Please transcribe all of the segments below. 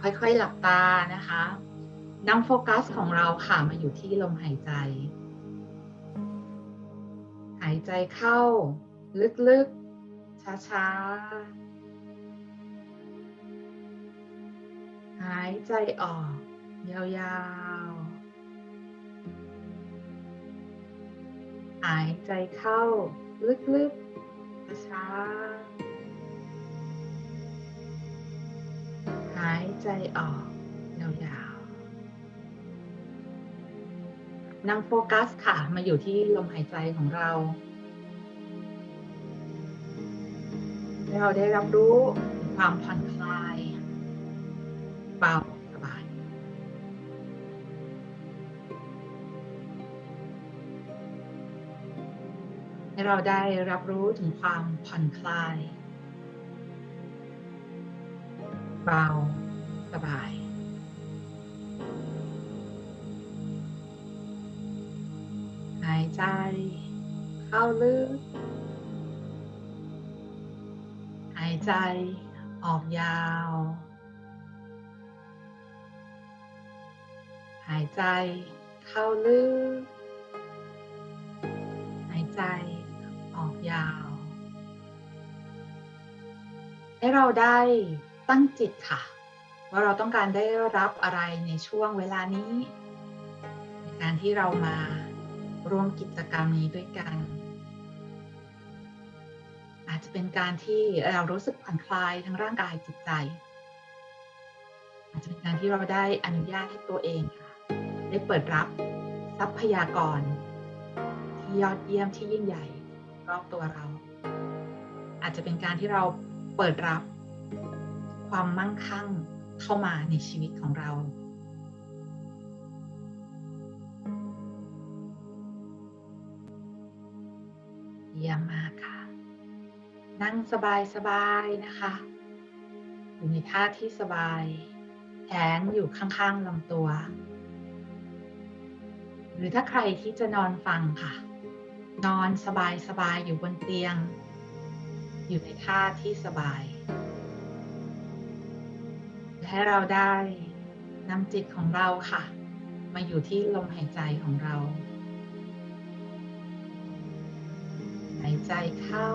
ค่อยๆหลับตานะคะนำโฟกัสของเราค่ะมาอยู่ที่ลมหายใจ หายใจเข้า ลึกๆ ช้าๆ หายใจออก ยาวๆ หายใจเข้า ลึกๆ ช้าๆายใจออกยาวๆนำโฟกัสค่ะ มาอยู่ที่ลมหายใจของเรา เราได้รับรู้ถึงความผ่อนคลายเบาสบายให้เราได้รับรู้ถึงความผ่อนคลายเบา สบาย หายใจ เข้าลึก หายใจออกยาว หายใจเข้าลึก หายใจออกยาว ให้เราได้ตั้งจิตค่ะ ว่าเราต้องการได้รับอะไรในช่วงเวลานี้ในการที่เรามาร่วมกิจกรรมนี้ด้วยกัน อาจจะเป็นการที่เรารู้สึกผ่อนคลายทั้งร่างกายจิตใจ อาจจะเป็นการที่เราได้อนุญาตให้ตัวเองค่ะได้เปิดรับทรัพยากร ที่ยอดเยี่ยมที่ยิ่งใหญ่รอบตัวเรา อาจจะเป็นการที่เราเปิดรับความมั่งคั่ง เข้ามาในชีวิตของเรา เยี่ยมมากค่ะ นั่งสบายๆนะคะ อยู่ในท่าที่สบาย แขนอยู่ข้างๆลำตัว หรือถ้าใครที่จะนอนฟังค่ะ นอนสบายๆอยู่บนเตียง อยู่ในท่าที่สบาย ให้เราได้นำจิตของเราค่ะ มาอยู่ที่ลมหายใจของเรา หายใจเข้า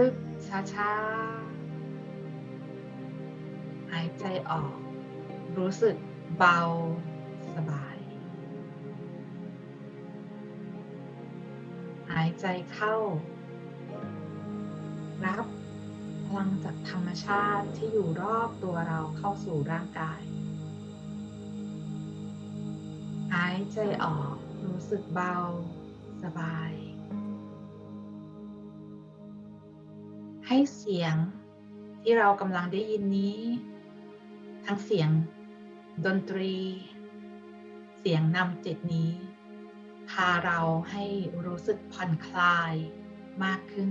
ลึกๆช้าๆ หายใจออก รู้สึกเบาสบาย หายใจเข้า รับ ลังจากธรรมชาติที่อยู่รอบตัวเราเข้าสู่ร่างกาย หายใจออกรู้สึกเบา สบาย ให้เสียงที่เรากำลังได้ยินนี้ ทั้งเสียงดนตรี เสียงนำจิตนี้ พาเราให้รู้สึกผ่อนคลายมากขึ้น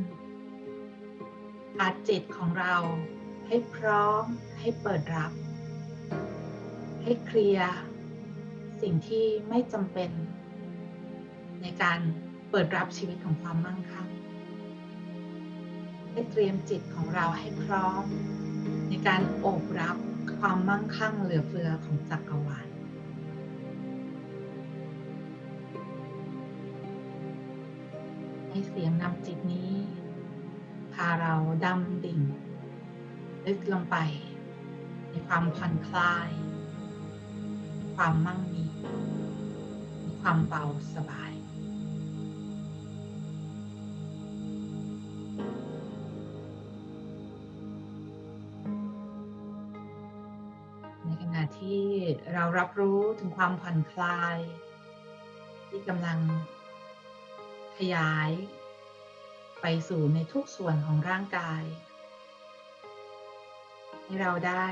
พาจิตของเราให้พร้อมให้เปิดรับ ให้เคลียร์สิ่งที่ไม่จำเป็น ในการเปิดรับชีวิตของความมั่งคั่งให้เตรียมจิตของเราให้พร้อม ในการโอบรับความมั่งคั่งเหลือเฟือของจักรวาลให้เสียงนำจิตนี้ พาเราดำดิ่ง ลึกลงไปในความผ่อนคลาย ความมั่งมีความเบาสบายในขณะที่เรารับรู้ถึงความผ่อนคลาย ที่กำลังขยาย ไปสู่ในทุกส่วนของร่างกาย ให้เราได้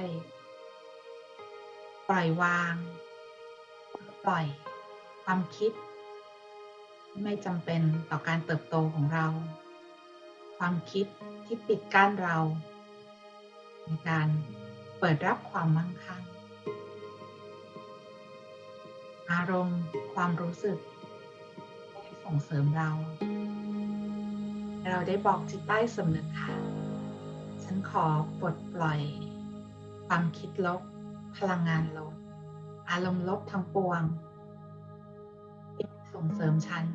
ปล่อยวาง ปล่อยความคิด ไม่จำเป็นต่อการเติบโตของเรา ความคิดที่ปิดกั้นเรา ในการเปิดรับความมั่งคั่งอารมณ์ความรู้สึกที่ส่งเสริมเรา เราได้บอกจิตใต้สำนึกค่ะ ฉันขอปลดปล่อย ความคิดลบ พลังงานลบ อารมณ์ลบทั้งปวงที่ส่งเสริมฉัน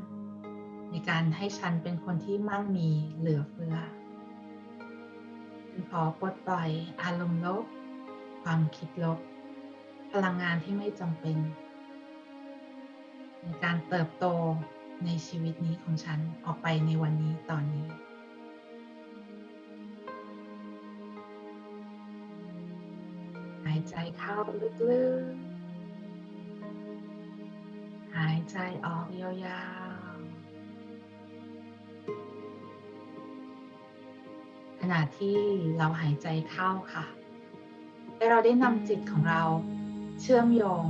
ในการให้ฉันเป็นคนที่มั่งมีเหลือเฟือ ฉันขอปลดปล่อย อารมณ์ลบ ความคิดลบ พลังงานที่ไม่จำเป็น ในการเติบโต ในชีวิตนี้ของฉันออกไปในวันนี้ตอนนี้ หายใจเข้าลึกๆ หายใจออกยาวๆ ขณะที่เราหายใจเข้าค่ะ ให้เราได้นำจิตของเราเชื่อมโยง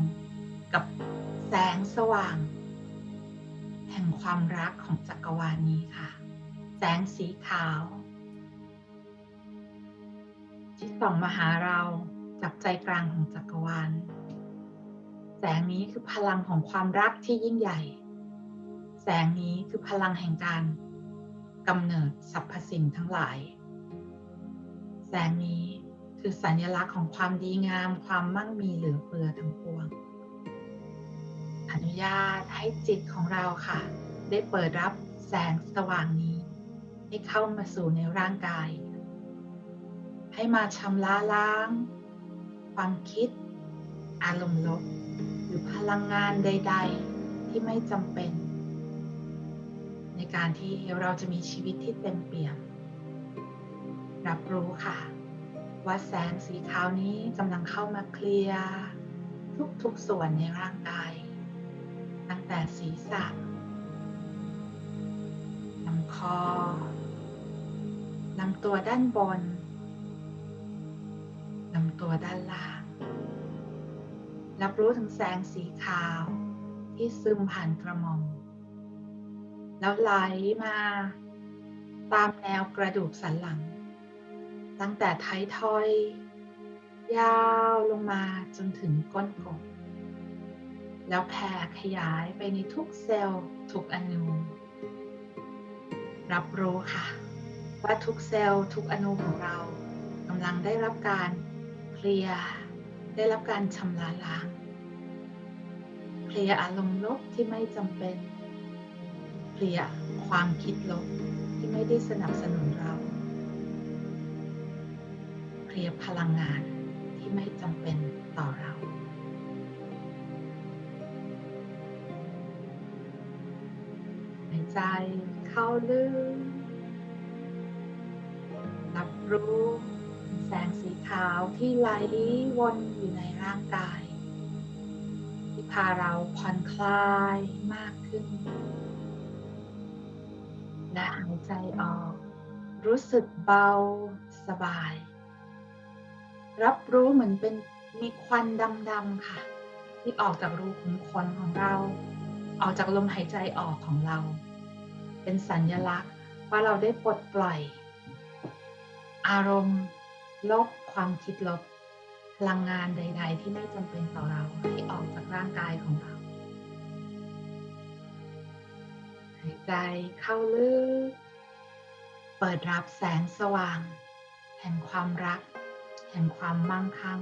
กับแสงสว่าง ห่งความรักของจักรวาลนี้ค่ะ แสงสีขาว ที่ส่องมาหาเราจากใจกลางของจักรวาล แสงนี้คือพลังของความรักที่ยิ่งใหญ่ แสงนี้คือพลังแห่งการกำเนิดสรรพสิ่งทั้งหลาย แสงนี้คือสัญลักษณ์ของความดีงาม ความมั่งมีเหลือเฟือทั้งปวง อนุญาตให้จิตของเราค่ะ ได้เปิดรับแสงสว่างนี้ ให้เข้ามาสู่ในร่างกาย ให้มาชำระล้าง ความคิด อารมณ์ลบ หรือพลังงานใด ๆ ที่ไม่จำเป็น ในการที่เราจะมีชีวิตที่เต็มเปี่ยม รับรู้ค่ะ ว่าแสงสีขาวนี้กำลังเข้ามาเคลียร์ทุกๆส่วนในร่างกาย ตั้งแต่ศีรษะลำคอลำตัวด้านบนลำตัวด้านล่าง รับรู้ถึงแสงสีขาวที่ซึมผ่านกระหม่อม แล้วไหลมาตามแนวกระดูกสันหลัง ตั้งแต่ท้ายทอย ยาวลงมาจนถึงก้นกบ แล้วแผ่ขยายไปในทุกเซลล์ทุกอนู รับรู้ค่ะ ว่าทุกเซลล์ทุกอนูของเรากำลังได้รับการเคลียร์ได้รับการชำระล้างเคลียร์อารมณ์ลบที่ไม่จำเป็นเคลียร์ความคิดลบที่ไม่ได้สนับสนุนเราเคลียร์พลังงานที่ไม่จำเป็นต่อเรา ใจเข้าลึกรับรู้แสงสีขาวที่ไหลวนอยู่ในร่างกาย ที่พาเราผ่อนคลายมากขึ้น และหายใจออก รู้สึกเบาสบาย รับรู้เหมือนเป็นมีควันดำๆค่ะ ที่ออกจากรูขุมขนของเรา ออกจากลมหายใจออกของเรา เป็นสัญญลักษณ์ ว่าเราได้ปลดปล่อย อารมณ์ลบความคิดลบพลังงานใด ๆ ที่ไม่จำเป็นต่อเราให้ออกจากร่างกายของเราหายใจเข้าลึกเปิดรับแสงสว่าง แห่งความรัก แห่งความมั่งคั่ง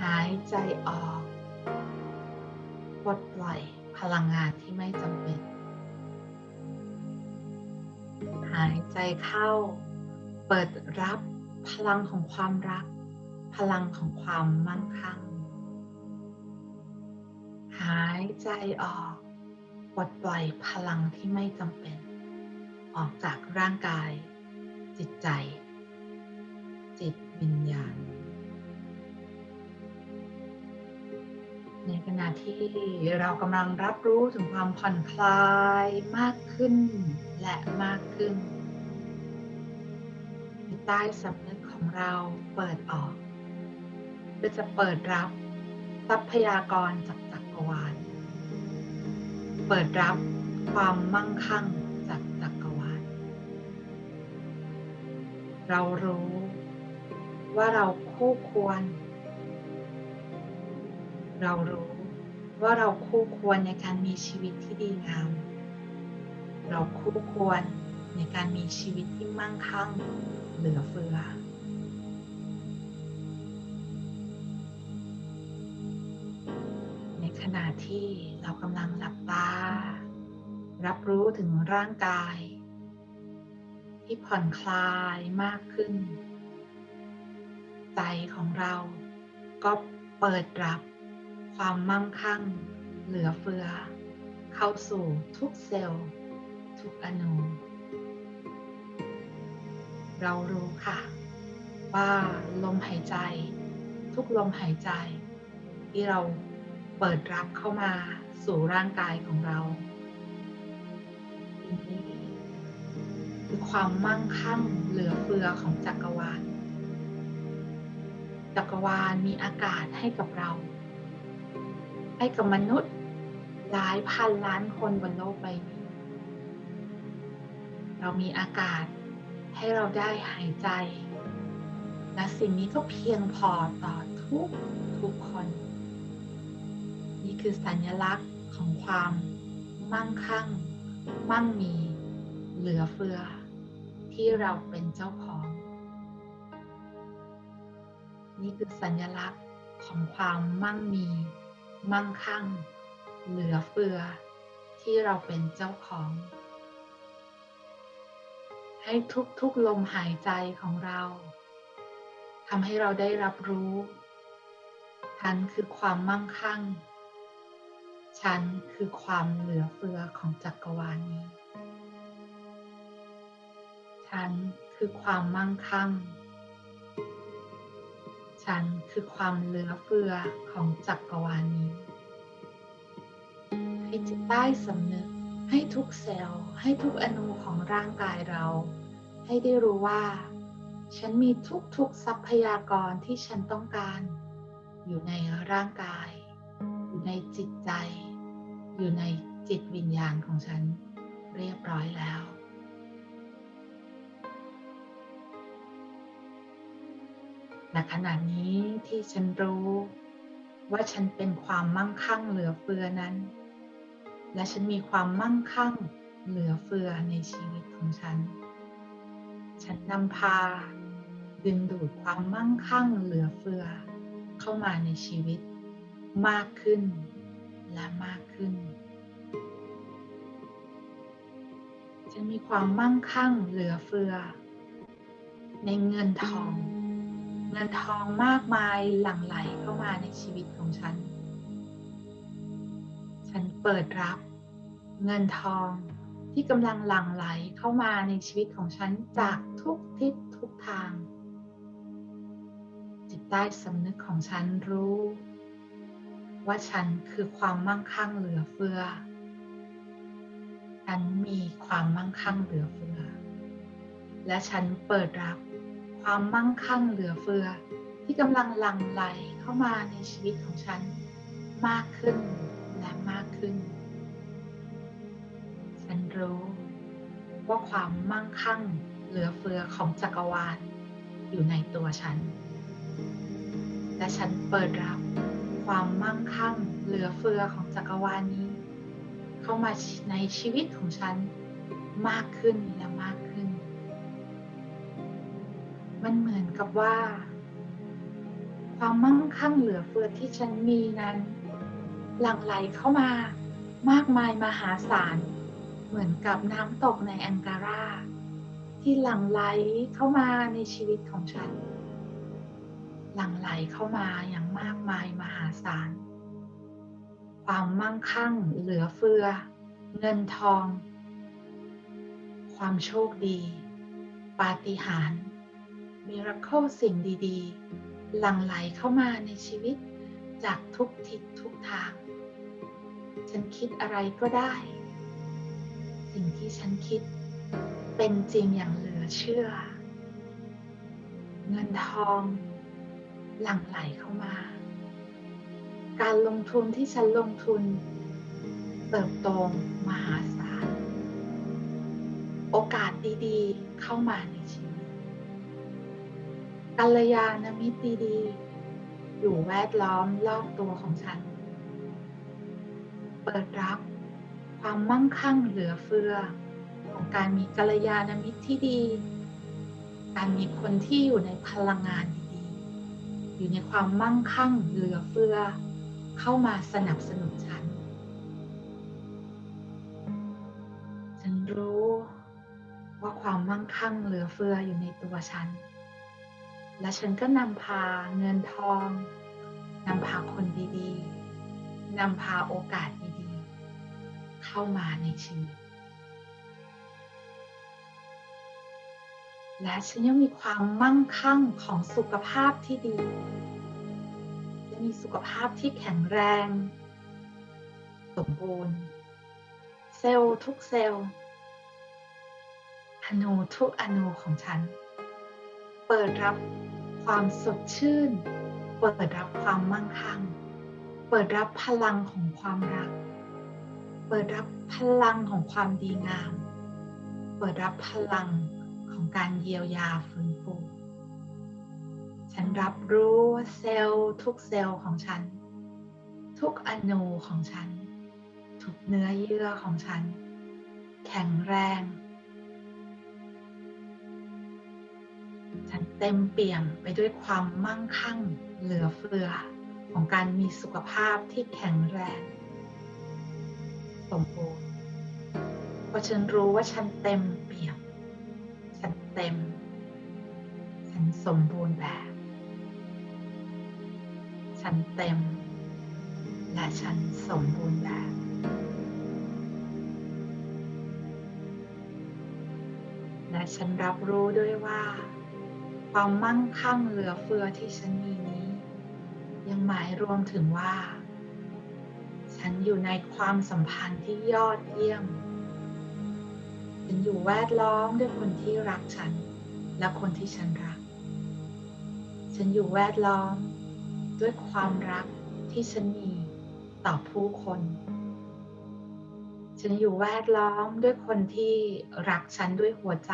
หายใจออกปลดปล่อยพลังงานที่ไม่จำเป็น หายใจเข้า เปิดรับพลังของความรัก พลังของความมั่งคั่ง หายใจออกปลดปล่อยพลังที่ไม่จำเป็น ออกจากร่างกาย จิตใจ จิตวิญญาณในขณะที่เรากำลังรับรู้ถึงความผ่อนคลายมากขึ้น และมากขึ้น ใต้สำนึกของเราเปิดออกเพื่อจะเปิดรับทรัพยากรจากจักรวาล เปิดรับความมั่งคั่งจากจักรวาล เรารู้ว่าเราคู่ควร เรารู้ว่าเราคู่ควรในการมีชีวิตที่ดีงาม เราคู่ควรในการมีชีวิตที่มั่งคั่งเหลือเฟือ ในขณะที่เรากำลังหลับตา รับรู้ถึงร่างกาย ที่ผ่อนคลายมากขึ้น ใจของเราก็เปิดรับความมั่งคั่งเหลือเฟือ เข้าสู่ทุกเซลล์ ทุกอนูเรารู้ค่ะ ว่าลมหายใจ ทุกลมหายใจ ที่เราเปิดรับเข้ามาสู่ร่างกายของเรานี่คือความมั่งคั่งเหลือเฟือของจักรวาล จักรวาลมีอากาศให้กับเรา ให้กับมนุษย์หลายพันล้านคนบนโลกใบนี้ เรามีอากาศให้เราได้หายใจ และสิ่งนี้ก็เพียงพอต่อทุกทุกคน นี่คือสัญลักษณ์ของความมั่งคั่ง มั่งมี เหลือเฟือ ที่เราเป็นเจ้าของ นี่คือสัญลักษณ์ของความมั่งมี มั่งคั่ง เหลือเฟือ ที่เราเป็นเจ้าของ ให้ทุกๆลมหายใจของเราทำให้เราได้รับรู้ ฉันคือความมั่งคั่ง ฉันคือความเหลือเฟือของจักรวาลนี้ ฉันคือความมั่งคั่ง ฉันคือความเหลือเฟือของจักรวาลนี้ให้จิตใต้สำนึก ให้ทุกเซลล์ ให้ทุกอนูของร่างกายเรา ให้ได้รู้ว่า ฉันมีทุกๆทรัพยากรที่ฉันต้องการ อยู่ในร่างกาย อยู่ในจิตใจ อยู่ในจิตวิญญาณของฉันเรียบร้อยแล้วและขณะนี้ที่ฉันรู้ ว่าฉันเป็นความมั่งคั่งเหลือเฟือนั้น และฉันมีความมั่งคั่งเหลือเฟือในชีวิตของฉัน ฉันนำพา ดึงดูดความมั่งคั่งเหลือเฟือ เข้ามาในชีวิตมากขึ้นและมากขึ้น ฉันมีความมั่งคั่งเหลือเฟือ ในเงินทอง เงินทองมากมายหลั่งไหลเข้ามาในชีวิตของฉัน ฉันเปิดรับ เงินทองที่กำลังหลั่งไหลเข้ามาในชีวิตของฉันจากทุกทิศทุกทาง จิตใต้สำนึกของฉันรู้ ว่าฉันคือความมั่งคั่งเหลือเฟือ ฉันมีความมั่งคั่งเหลือเฟือ และฉันเปิดรับความมั่งคั่งเหลือเฟือ ที่กำลังหลั่งไหลเข้ามาในชีวิตของฉันมากขึ้น และมากขึ้น ฉันรู้ว่าความมั่งคั่งเหลือเฟือของจักรวาล อยู่ในตัวฉัน และฉันเปิดรับความมั่งคั่งเหลือเฟือของจักรวาลนี้ เข้ามาในชีวิตของฉันมากขึ้นและมากขึ้น มันเหมือนกับว่า ความมั่งคั่งเหลือเฟือที่ฉันมีนั้น หลั่งไหลเข้ามามากมายมหาศาล เหมือนกับน้ำตกในแองการาที่หลั่งไหลเข้ามาในชีวิตของฉัน หลั่งไหลเข้ามาอย่างมากมายมหาศาล ความมั่งคั่งเหลือเฟือ เงินทอง ความโชคดี ปาฏิหาริย์มิราเคิลสิ่งดี ๆ หลั่งไหลเข้ามาในชีวิต จากทุกทิศทุกทาง ฉันคิดอะไรก็ได้ สิ่งที่ฉันคิดเป็นจริงอย่างเหลือเชื่อ เงินทอง หลั่งไหลเข้ามา การลงทุนที่ฉันลงทุน เติบโตมหาศาล โอกาสดีๆ เข้ามาในชีวิตกัลยาณมิตรดีๆ อยู่แวดล้อมรอบตัวของฉัน เปิดรับความมั่งคั่งเหลือเฟือ ของการมีกัลยาณมิตรที่ดี การมีคนที่อยู่ในพลังงานดีๆอยู่ในความมั่งคั่งเหลือเฟือ เข้ามาสนับสนุนฉัน ฉันรู้ว่าความมั่งคั่งเหลือเฟืออยู่ในตัวฉัน และฉันก็นำพาเงินทองนำพาคนดีๆนำพาโอกาสดีๆ เข้ามาในชีวิต และฉันยังมีความมั่งคั่งของสุขภาพที่ดี จะมีสุขภาพที่แข็งแรง สมบูรณ์ เซลล์ทุกเซลล์อนูทุกอนูของฉัน เปิดรับ ความสดชื่น เปิดรับความมั่งคั่ง เปิดรับพลังของความรัก เปิดรับพลังของความดีงาม เปิดรับพลังของการเยียวยาฟื้นฟูฉันรับรู้เซลล์ทุกเซลล์ของฉัน ทุกอนูของฉัน ทุกเนื้อเยื่อของฉัน แข็งแรง ฉันเต็มเปี่ยมไปด้วยความมั่งคั่งเหลือเฟือของการมีสุขภาพที่แข็งแรง สมบูรณ์พราะฉันรู้ว่าฉันเต็มเปี่ยม ฉันเต็ม ฉันสมบูรณ์แบบ ฉันเต็ม และฉันสมบูรณ์แบบและฉันรับรู้ด้วยว่า ความมั่งคั่งเหลือเฟือที่ฉันมีนี้ ยังหมายรวมถึงว่า ฉันอยู่ในความสัมพันธ์ที่ยอดเยี่ยม ฉันอยู่แวดล้อมด้วยคนที่รักฉัน และคนที่ฉันรัก ฉันอยู่แวดล้อมด้วยความรักที่ฉันมีต่อผู้คน ฉันอยู่แวดล้อมด้วยคนที่รักฉันด้วยหัวใจ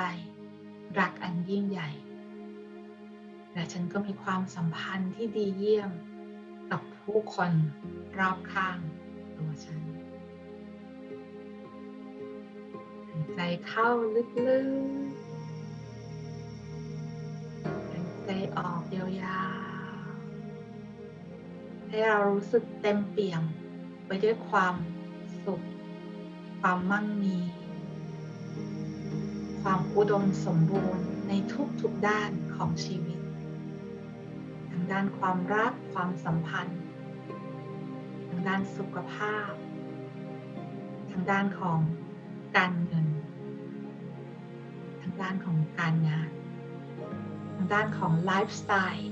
รักอันยิ่งใหญ่ และฉันก็มีความสัมพันธ์ที่ดีเยี่ยม กับผู้คนรอบข้างตัวฉันหายใจเข้าลึกๆหายใจออกยาวๆ ให้เรารู้สึกเต็มเปี่ยมไปด้วยความสุข ความมั่งมี ความอุดมสมบูรณ์ในทุกๆด้านของชีวิต ด้านความรักความสัมพันธ์ ทางด้านสุขภาพ ทางด้านของการเงิน ทางด้านของการงาน ทางด้านของไลฟ์สไตล์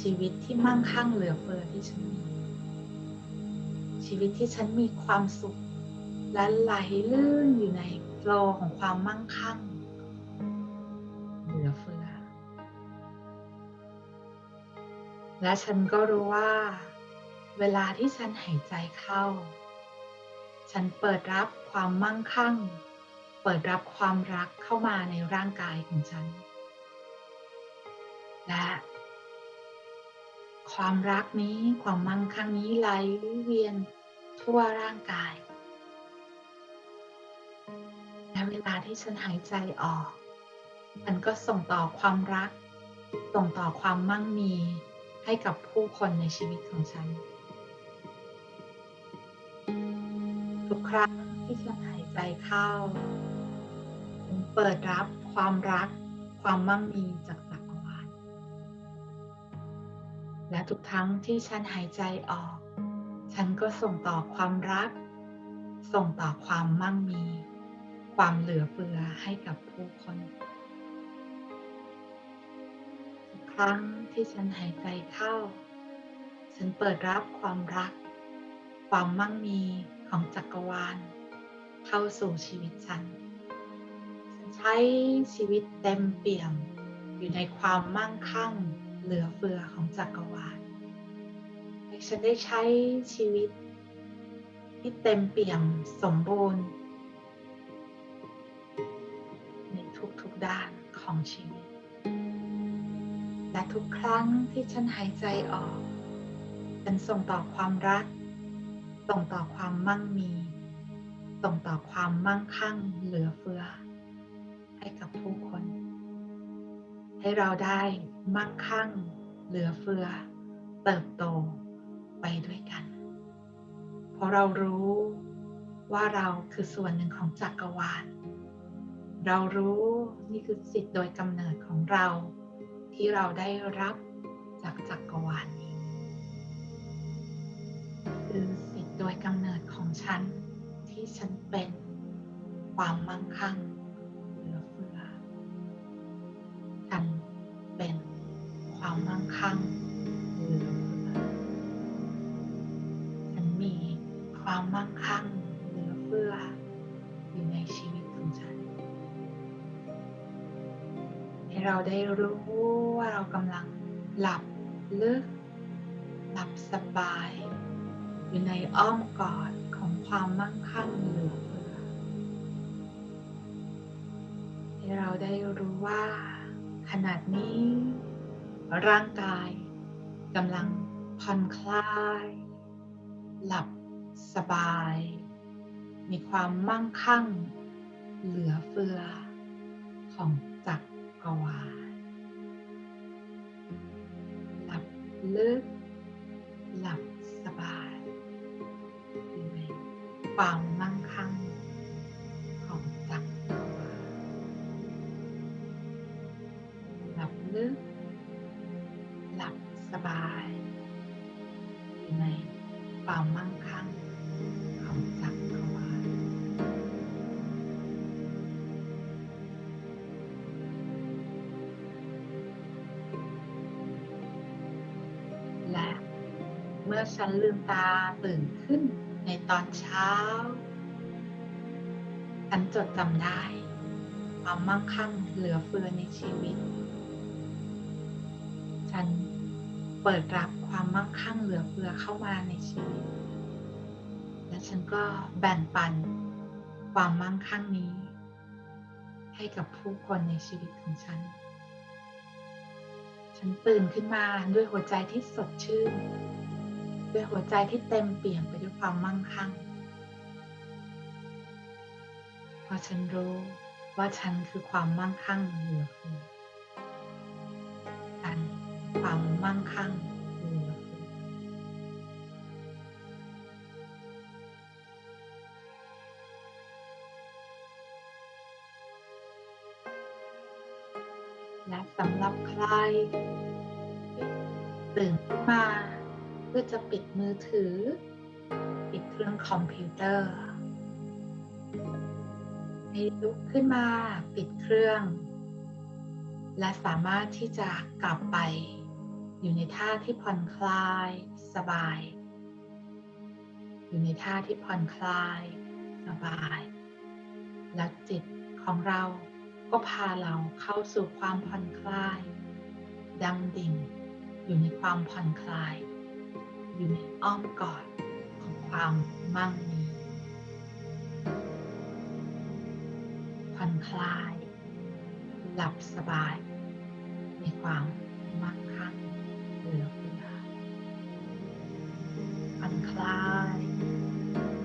ชีวิตที่มั่งคั่งเหลือเฟือที่ฉันมี ชีวิตที่ฉันมีความสุข และไหลลื่นอยู่ในโลของความมั่งคั่ง และฉันก็รู้ว่า เวลาที่ฉันหายใจเข้า ฉันเปิดรับความมั่งคั่ง เปิดรับความรักเข้ามาในร่างกายของฉัน และ ความรักนี้ความมั่งคั่งนี้ไหลเวียนทั่วร่างกาย และเวลาที่ฉันหายใจออก มันก็ส่งต่อความรัก ส่งต่อความมั่งมี ให้กับผู้คนในชีวิตของฉัน ทุกครั้งที่ฉันหายใจเข้าฉันเปิดรับความรัก ความมั่งมีจากจักรวาลและทุกครั้งที่ฉันหายใจออก ฉันก็ส่งต่อความรัก ส่งต่อความมั่งมี ความเหลือเฟือให้กับผู้คน รั้งที่ฉันหายใจเข้า ฉันเปิดรับความรัก ความมั่งมีของจักรวาล เข้าสู่ชีวิตฉัน ฉันใช้ชีวิตเต็มเปี่ยม อยู่ในความมั่งคั่งเหลือเฟือของจักรวาลฉันได้ใช้ชีวิต ที่เต็มเปี่ยมสมบูรณ์ ในทุกๆด้านของชีวิต และทุกครั้งที่ฉันหายใจออก ฉันส่งต่อความรัก ส่งต่อความมั่งมี ส่งต่อความมั่งคั่งเหลือเฟือ ให้กับผู้คน ให้เราได้มั่งคั่ง เหลือเฟือ เติบโตไปด้วยกัน เพราะเรารู้ว่าเราคือส่วนหนึ่งของจักรวาล เรารู้นี่คือสิทธิ์โดยกำเนิดของเรา ที่เราได้รับจากจักรวาลนี้ คือสิทธิ์โดยกำเนิดของฉันที่ฉันเป็นความมั่งคั่ง หลับลึก หลับสบาย อยู่ในอ้อมกอดของความมั่งคั่งเหลือเฟือให้เราได้รู้ว่า ขนาดนี้ ร่างกายกำลังผ่อนคลาย หลับสบาย มีความมั่งคั่ง เหลือเฟือของจักรวาล ลึก หลับสบายอยู่ในความมั่ง ฉันลืมตาตื่นขึ้นในตอนเช้า ฉันจดจำได้ ความมั่งคั่งเหลือเฟือในชีวิต ฉันเปิดรับความมั่งคั่งเหลือเฟือเข้ามาในชีวิต และฉันก็แบ่งปันความมั่งคั่งนี้ ให้กับผู้คนในชีวิตของฉัน ฉันตื่นขึ้นมาด้วยหัวใจที่สดชื่น ด้วยหัวใจที่เต็มเปี่ยมไปด้วยความมั่งคั่งเพราะฉันรู้ว่าฉันคือความมั่งคั่งเหลือเฟือฉันความมั่งคั่งเหลือเฟือและสำหรับใครตื่นขึ้นมา พื่อจะปิดมือถือ ปิดเครื่องคอมพิวเตอร์ ให้ลุกขึ้นมาปิดเครื่อง และสามารถที่จะกลับไป อยู่ในท่าที่ผ่อนคลายสบาย อยู่ในท่าที่ผ่อนคลายสบาย แล้วจิตของเราก็พาเราเข้าสู่ความผ่อนคลายดำดิ่ง อยู่ในความผ่อนคลาย อยู่ในอ้อมกอดของความมั่งมีผ่อนคลาย หลับสบาย ในความมั่งคั่งเหลือเฟือผ่อนคลาย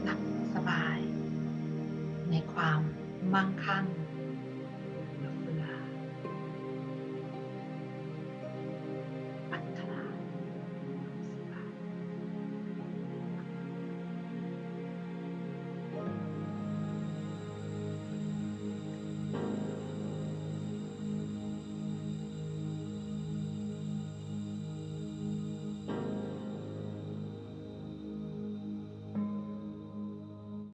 หลับสบาย ในความมั่งคั่ง